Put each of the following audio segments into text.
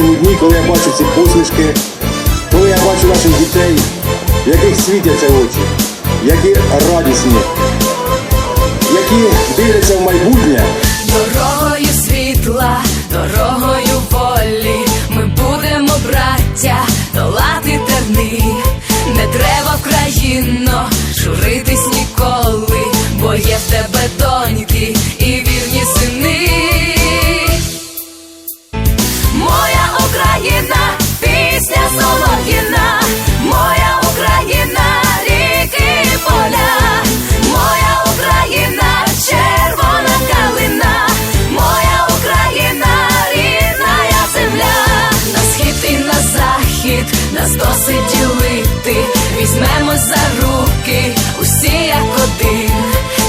нашому дні, коли я бачу ці посмішки, коли я бачу наших дітей, в яких світяться очі, які радісні, які дивляться в майбутнє. Захід, нас досить ділити, візьмемось за руки, усі як один,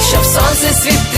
щоб сонце світило.